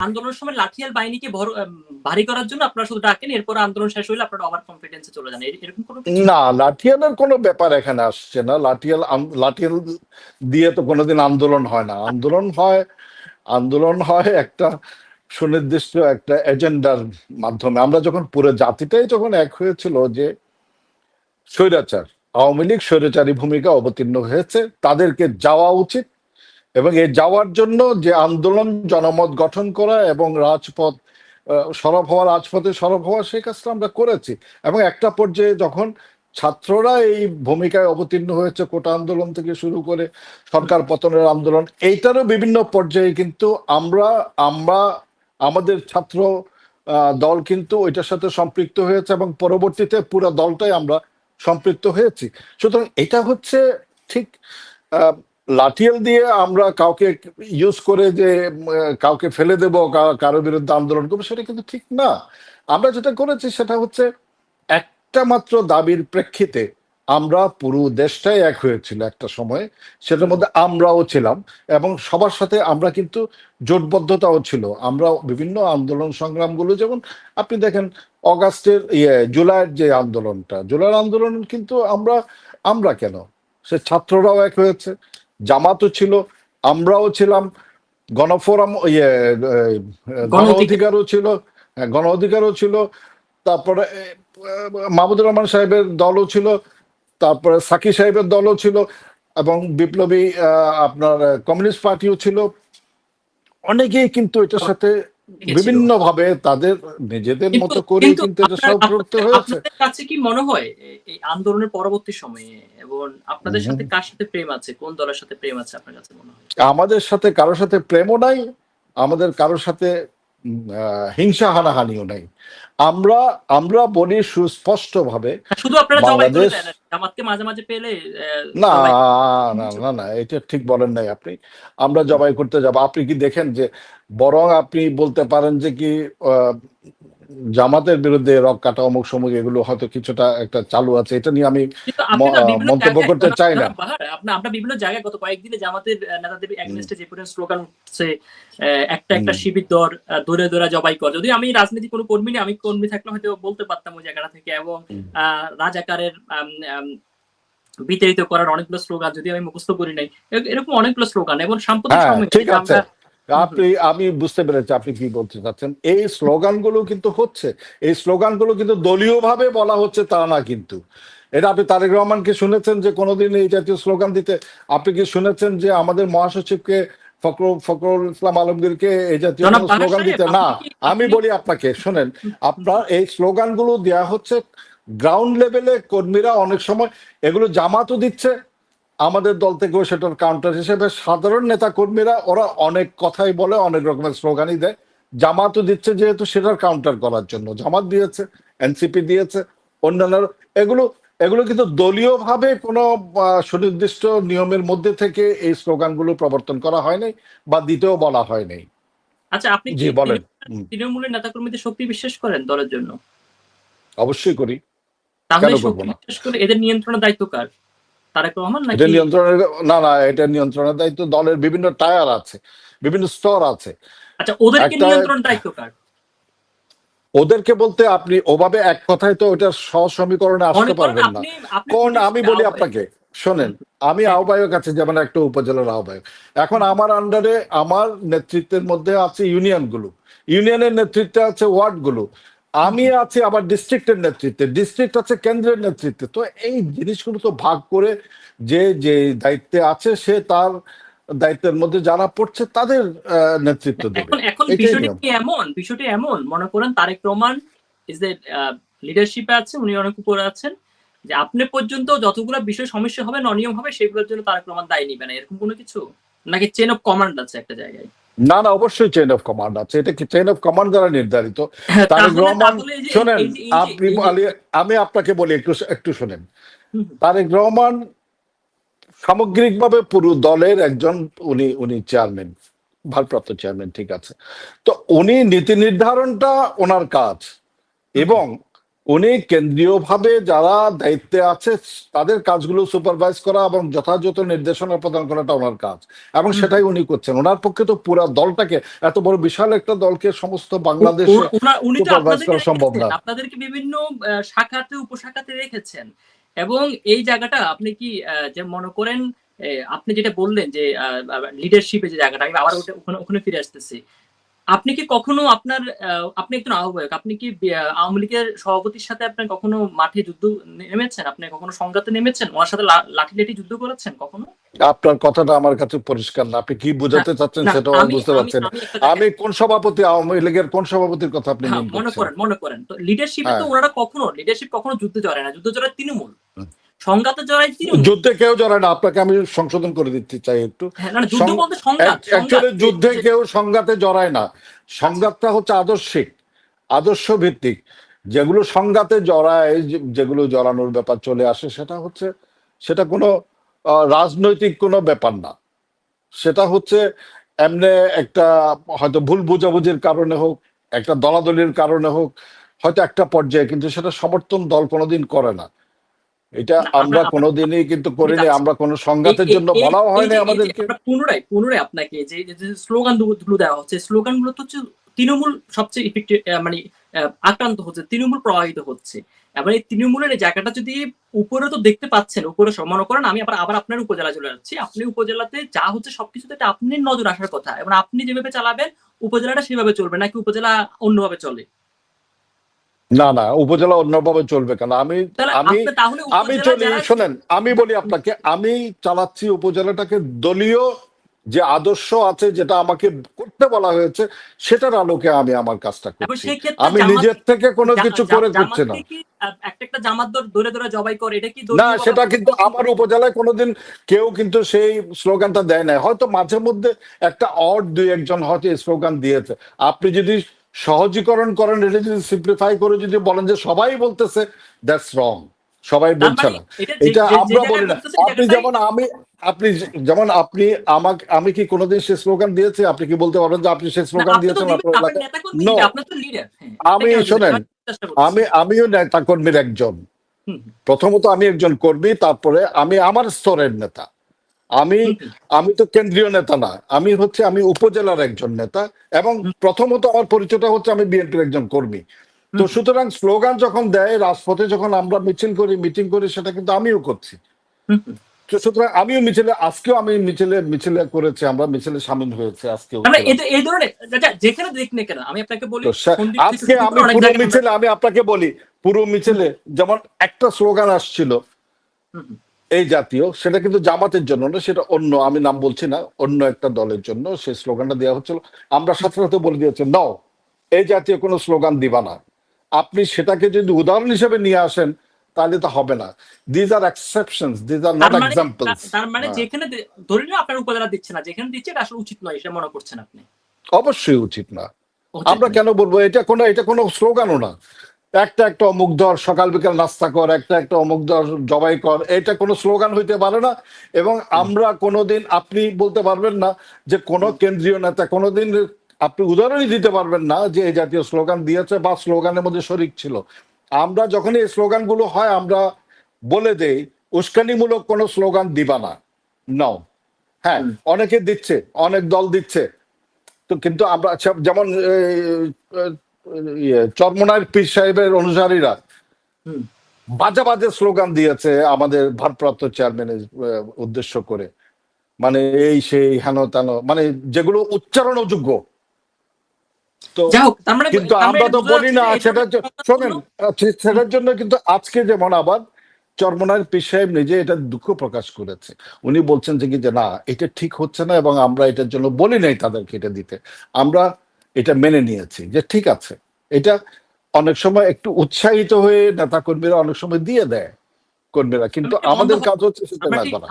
আন্দোলনের সময় লাঠিয়াল বাহিনীকে ভর- করার জন্য আপনারা শুধু ডাকেন, এরপর আন্দোলন শেষ হইলে আপনারা ওভার কনফিডেন্সে চলে যান। এর- এরকম কোনো না, লাঠিয়ালের কোনো ব্যাপার এখানে আসছে না। লাঠিয়াল লাঠিয়াল দিয়ে তো কোনোদিন আন্দোলন হয় না। আন্দোলন হয় আন্দোলন হয় একটা সুনির্দিষ্ট একটা এজেন্ডার মাধ্যমে। আমরা যখন পুরো জাতিটাই যখন এক হয়েছিল যে স্বৈরাচার, আওয়ামী লীগ স্বৈরাচারী ভূমিকা অবতীর্ণ হয়েছে, তাদেরকে যাওয়া উচিত। এবং এই যাওয়ার জন্য যে আন্দোলন জনমত গঠন করা এবং রাজপথ সরব হওয়া, রাজপথে সরব হওয়া সেই কাজটা আমরা করেছি। এবং একটা পর্যায়ে যখন ছাত্ররা এই ভূমিকায় অবতীর্ণ হয়েছে, কোটা আন্দোলন থেকে শুরু করে সরকার পতনের আন্দোলন, এইটারও বিভিন্ন পর্যায়ে কিন্তু আমরা আমরা, আমাদের ছাত্র দল কিন্তু ওইটার সাথে সম্পৃক্ত হয়েছে এবং পরবর্তীতে পুরো দলটাই আমরা সম্পৃক্ত হয়েছি। সুতরাং এটা হচ্ছে ঠিক লাঠিয়াল দিয়ে আমরা কাউকে ইউজ করে যে কাউকে ফেলে দেব কারও বিরুদ্ধে আন্দোলন করব, সেটা কিন্তু ঠিক না। আমরা যেটা করেছি সেটা হচ্ছে একটা মাত্র দাবির প্রেক্ষিতে আমরা পুরো দেশটাই এক হয়েছিল একটা সময়ে। সেটার মধ্যে আমরাও ছিলাম এবং সবার সাথে আমরা কিন্তু জোটবদ্ধতাও ছিল। আমরা বিভিন্ন আন্দোলন সংগ্রামগুলো, যেমন আপনি দেখেন অগাস্টের ইয়ে জুলাইয়ের যে আন্দোলনটা, জুলাইয়ের আন্দোলন কিন্তু আমরা আমরা কেন? সে ছাত্ররাও এক হয়েছে। জামাতও ছিল আমরাও ছিলাম গণফোরাম ইয়ে গণ অধিকারও ছিল হ্যাঁ, গণ অধিকারও ছিল তারপরে মাহমুদুর রহমান সাহেবের দলও ছিল তারপরে সাকি সাহেবের দলও ছিল এবং বিপ্লবী আহ, আপনার কমিউনিস্ট পার্টিও ছিল। অনেকেই কিন্তু এটার সাথে বিভিন্ন ভাবে তাদের নিজেদের মতো করে কিন্তু এটা সব করতে হয়েছে। কাছে কি মনে হয় এই আন্দোলনের পরবর্তী সময়ে? এবং আপনাদের সাথে কার সাথে প্রেম আছে? কোন দলের সাথে প্রেম আছে আপনার কাছে মনে হয়? আমাদের সাথে কারোর সাথে প্রেমও নাই আমাদের কারোর সাথে হিংসা হানাহানিও নাই। আমরা আমরা বলি সুস্পষ্ট ভাবে শুধু আপনারা বাংলাদেশ- জামাতকে মাঝে মাঝে পেলে না না না না এটা ঠিক বলেন নাই আপনি। আমরা জবাই করতে যাব। আপনি কি দেখেন যে বরং আপনি বলতে পারেন যে কি আহ, জামাতের বিরুদ্ধে রক কাটা অমুক সমুক এগুলো হয়তো কিছুটা একটা চালু আছে। এটা নিয়ে আমি মন্তব্য করতে চাই না। আমরা বিভিন্ন জায়গায় গত কয়েকদিনে জামাতের নেতাদের এগেনস্টে যে পরিমাণ স্লোগান আহ, একটা একটা শিবির দর আহ, দৌড়ে দৌড়ে জবাই কর। যদি আমি রাজনীতি কোনো কর্মী নেই আমি কর্মী থাকলে হয়তো বলতে পারতাম ওই জায়গাটা থেকে। এবং আহ, রাজাকারের বিতাড়িত করার অনেকগুলো স্লোগান যদি আমি মুখস্থ করি নাই এরকম অনেকগুলো স্লোগান। এবং সাম্প্রতিক হ্যাঁ সময়ে আপনি আমি বুঝতে পেরেছি আপনি কি বলতে চাচ্ছেন। এই স্লোগানগুলো কিন্তু হচ্ছে। এই স্লোগানগুলো কিন্তু দলীয়ভাবে বলা হচ্ছে তা না কিন্তু। এটা আপনি তারেক রহমানকে শুনেছেন যে কোনোদিন এই জাতীয় স্লোগান দিতে? আপনি কি শুনেছেন যে আমাদের মহাসচিবকে ফখরুল ফখরুল ইসলাম আলমগীরকে এই জাতীয় স্লোগান দিতে? না আমি বলি আপনাকে শোনেন। আপনার এই স্লোগানগুলো দেয়া হচ্ছে গ্রাউন্ড লেভেলে কর্মীরা অনেক সময় এগুলো জামাতও দিচ্ছে আমাদের দল থেকেও সেটার কাউন্টার হিসেবে সাধারণ নেতা কর্মীরা ওরা অনেক কথাই বলে অনেক রকমের স্লোগানই দেয়। জামাতও দিচ্ছে যেহেতু সেটার কাউন্টার করার জন্য। জামাত দিয়েছে এনসিপি দিয়েছে অন্যান্য এগুলো এগুলো কিন্তু দলীয়ভাবে কোনো সুনির্দিষ্ট নিয়মের মধ্যে থেকে এই স্লোগানগুলো প্রবর্তন করা হয় নাই বা দিতেও বলা হয় নাই আচ্ছা আপনি জি বলেন। তৃণমূলের নেতাকর্মীদের শক্তি বিশ্বাস করেন দলের জন্য? অবশ্যই করি। তাহলে? বিশ্বাস করে এদের নিয়ন্ত্রণের দায়িত্ব কার? তারেক রহমান নাকি নিয়ন্ত্রণের না না এটা নিয়ন্ত্রণের দায়িত্ব দলের বিভিন্ন টায়ার আছে বিভিন্ন স্তর আছে। আচ্ছা ওদেরকে নিয়ন্ত্রণ দায়িত্ব কার? ওদেরকে বলতে আপনি ওভাবে এক কথায় তো ওটা সসমীকরণে আসতে পারবেন না। কোন আমি বলি আপনাকে শোনেন আমি আহ্বায়ক আছে যেমন একটা উপজেলার আহ্বায়ক। এখন আমার আন্ডারে আমার নেতৃত্বের মধ্যে আছে ইউনিয়নগুলো। ইউনিয়নের নেতৃত্বে আছে ওয়ার্ড ওয়ার্ডগুলো। আমি আছি আবার ডিস্ট্রিক্টের নেতৃত্বে। ডিস্ট্রিক্ট আছে কেন্দ্রের নেতৃত্বে। তো এই জিনিসগুলো তো ভাগ করে যে যে দায়িত্বে আছে সে তার দায়িত্বের মধ্যে যারা পড়ছে তাদের নেতৃত্ব দেবে। এখন বিষয়টি কি এমন? বিষয়টি এমন মনে করেন তারেক রহমান ইজ দ্য লিডারশিপে আছে উনি অনেক উপরে আছেন যে আপনি পর্যন্ত যতগুলো বিষয় সমস্যা হবে অনিয়ম হবে সেগুলোর জন্য তারেক রহমান দায়ী নিবে না। এরকম কোনো কিছু? নাকি চেন অফ কমান্ড আছে একটা জায়গায়? না না অবশ্যই চেইন অফ কমান্ড আছে। এটা কি চেইন অফ কমান্ড দ্বারা নির্ধারিত? তারেক রহমান শোনেন আপনি আমি আপনাকে বলি একটু একটু শোনেন। তারেক রহমান সামগ্রিকভাবে পুরো দলের একজন উনি উনি চেয়ারম্যান ভারপ্রাপ্ত চেয়ারম্যান ঠিক আছে। তো উনি নীতি নির্ধারণটা ওনার কাজ। এবং উনি কেন্দ্রীয়ভাবে যারা দায়িত্বে আছে তাদের কাজগুলো সুপারভাইজ করা এবং যথাযথ নির্দেশনা প্রদান করাটা ওনার কাজ। এবং সেটাই উনি করছেন। ওনার পক্ষে তো পুরো দলটাকে এত বড় বিশাল একটা দলকে সমস্ত বাংলাদেশ আপনাদেরকে করা সম্ভব না। আপনাদেরকে বিভিন্ন শাখাতে উপশাখাতে রেখেছেন। এবং এই জায়গাটা আপনি কি যে মনে করেন আপনি যেটা বললেন যে লিডারশিপে যে জায়গাটা আমি আবার ওখানে ওখানে ফিরে আসতেছি। আপনি কি কখনো আপনার আপনি একজন আহ্বায়ক আপনি কি আওয়ামী লীগের সভাপতির সাথে আপনি কখনো মাঠে যুদ্ধ নেমেছেন? আপনি কখনো সংঘাতে নেমেছেন? ওনার সাথে লাঠি লাঠি যুদ্ধ করেছেন কখনো? আপনার কথাটা আমার কাছে পরিষ্কার না। আপনি কি বোঝাতে চাচ্ছেন না, সেটাও আমি আমি- বুঝতে আমি- পারছি না। আমি কোন সভাপতি আওয়ামী লীগের কোন সভাপতির কথা আপনি হ্যাঁ, মনে করেন মনে করেন। তো লিডারশিপে তো হ্যাঁ। ওনারা কখনো লিডারশিপ কখনো যুদ্ধ জড়ায় না। যুদ্ধ জড়ায় তৃণমূল। সংঘাতে জড়ায় যুদ্ধে কেউ জড়ায় না আপনাকে আমি সংশোধন করে দিতে চাই একটু। হ্যাঁ, না, না, যুদ্ধ কেউ সংঘাতে জড়ায় না। সংঘাতটা হচ্ছে আদর্শিক আদর্শ ভিত্তিক যেগুলো সংঘাতে জড়ায় যেগুলো জড়ানোর ব্যাপার চলে আসে সেটা হচ্ছে সেটা কোনো রাজনৈতিক কোনো ব্যাপার না। সেটা হচ্ছে এমনি একটা হয়তো ভুল বোঝাবুঝির কারণে হোক একটা দলাদলির কারণে হোক হয়তো একটা পর্যায়ে কিন্তু সেটা সমর্থন দল কোনোদিন করে না। এটা আমরা- কোনোদিনই কিন্তু করিনি আমরা কোনো সংঘাতের জন্য বলাও হয়নি আমাদেরকে। পুনরায় পুনরায় আপনাকে যে স্লোগানগুলো দেওয়া হচ্ছে স্লোগানগুলো তো হচ্ছে তৃণমূল সবচেয়ে ইফেক্টিভ মানে আক্রান্ত হচ্ছে তৃণমূল প্রভাবিত হচ্ছে। এবার এই তৃণমূলের এই জায়গাটা যদি উপরে তো দেখতে পাচ্ছেন উপরে সব- মনে করেন আমি আবার আবার আপনার উপজেলা চলে যাচ্ছি। আপনি উপজেলাতে যা হচ্ছে সবকিছুতে একটা আপনি নজর আসার কথা। এবং আপনি যেভাবে চালাবেন উপজেলাটা সেভাবে চলবে নাকি উপজেলা অন্যভাবে চলে? না না উপজেলা অন্যভাবে চলবে কেন? আমি আমি আমি চলি শোনেন আমি বলি আপনাকে আমি চালাচ্ছি উপজেলাটাকে দলীয় যে আদর্শ আছে যেটা আমাকে করতে বলা হয়েছে সেটার আলোকে আমি আমার কাজটা করছি। আমি নিজের থেকে কোনো কিছু করে করছি না। একটা জামাত ধরে ধরে জবাই করে এটা কি না সেটা কিন্তু আমার উপজেলায় কোনোদিন কেউ কিন্তু সেই স্লোগানটা দেয় নাই। হয়তো মাঝে মধ্যে একটা অড দুই একজন হয়তো স্লোগান দিয়েছে। আপনি যদি সহজীকরণ করেন এটা যদি সিম্পলিফাই করে যদি বলেন যে সবাই বলতেছে দ্যাটস রং সবাই বলছে মানে না। এটা আমরা বলি না। আপনি যেমন আমি আপনি যেমন আপনি আমাকে আমি কি কোনোদিন সে স্লোগান দিয়েছি? আপনি কি বলতে পারবেন যে আপনি সে স্লোগান দিয়েছেন হ্যাঁ, আমি শোনেন, আমি আমিও নেতা কর্মীর একজন প্রথমত আমি একজন কর্মী তারপরে আমি আমার স্তরের নেতা। আমি আমি তো কেন্দ্রীয় নেতা না। আমি হচ্ছে আমি উপজেলার একজন নেতা এবং প্রথমত আমার পরিচয়টা হচ্ছে আমি বিএনপির একজন কর্মী। তো সুতরাং স্লোগান যখন দেয় রাজপথে যখন আমরা মিছিল করি মিটিং করি সেটা কিন্তু আমিও করছি। তো সুতরাং আমিও মিছিলে আজকেও আমি মিছিলে মিছিলে করেছি আমরা মিছিলে সামিল হয়েছে আজকেও এই ধরনের যেখানে দেখ না কেন আমি আপনাকে বলি আজকে আমি পুরো মিছিলে আমি আপনাকে বলি পুরো মিছিলে যেমন একটা স্লোগান আসছিল এই জাতীয় সেটা কিন্তু জামাতের জন্য না সেটা অন্য আমি নাম বলছি না অন্য একটা দলের জন্য সেই স্লোগানটা দেওয়া হচ্ছিল। আমরা সাথে সাথে বলে দিয়েছি নাও এই জাতীয় কোনো স্লোগান দিবা না। আপনি সেটাকে যদি উদাহরণ হিসেবে নিয়ে আসেন তাহলে তো হবে না। These are exceptions these are not তার মানে এক্সাম্পলস তার মানে যেখানে ধরে নিন আপনার উপজেলা দিচ্ছে না যেখানে দিচ্ছে এটা আসলে উচিত নয় এটা মনে করছেন আপনি। অবশ্যই উচিত না। আমরা কেন বলব এটা কোনো এটা কোনো স্লোগানও না। একটা একটা অমুক ধর সকাল বিকাল নাস্তা কর একটা একটা অমুক ধর জবাই কর এটা কোনো স্লোগান হইতে পারে না। এবং আমরা কোনোদিন আপনি বলতে পারবেন না যে কোনো কেন্দ্রীয় নেতা কোনোদিন আপনি উদাহরণই দিতে পারবেন না যে এই জাতীয় স্লোগান দিয়েছে বা স্লোগানের মধ্যে শরিক ছিল। আমরা যখন এই স্লোগানগুলো হয় আমরা বলে দেই উস্কানিমূলক কোনো স্লোগান দিবা না। নাও। হ্যাঁ। অনেকে দিচ্ছে অনেক দল দিচ্ছে। তো কিন্তু আমরা আচ্ছা, যেমন ইয়ে, পীর সাহেবের অনুসারীরা বাজে বাজে স্লোগান দিয়েছে আমাদের ভারপ্রাপ্ত চেয়ারম্যানের উদ্দেশ্য করে। মানে এই সেই হেন তেন মানে যেগুলো উচ্চারণ অযোগ্য মানে কিন্তু মানে আমরা তো বলি না এটা শোনেন আচ্ছা, সেটার জন্য কিন্তু আজকে যেমন আবার চরমনার পীর সাহেব নিজে এটা দুঃখ প্রকাশ করেছে। উনি বলছেন যে কি যে না এটা ঠিক হচ্ছে না এবং আমরা এটার জন্য বলি নাই তাদেরকে এটা দিতে। আমরা এটা মেনে নিয়েছি যে ঠিক আছে। এটা অনেক সময় একটু উৎসাহিত হয়ে নেতা কর্মীরা অনেক সময় দিয়ে দেয় কর্মীরা। কিন্তু আমাদের কাজ হচ্ছে সেটা না করা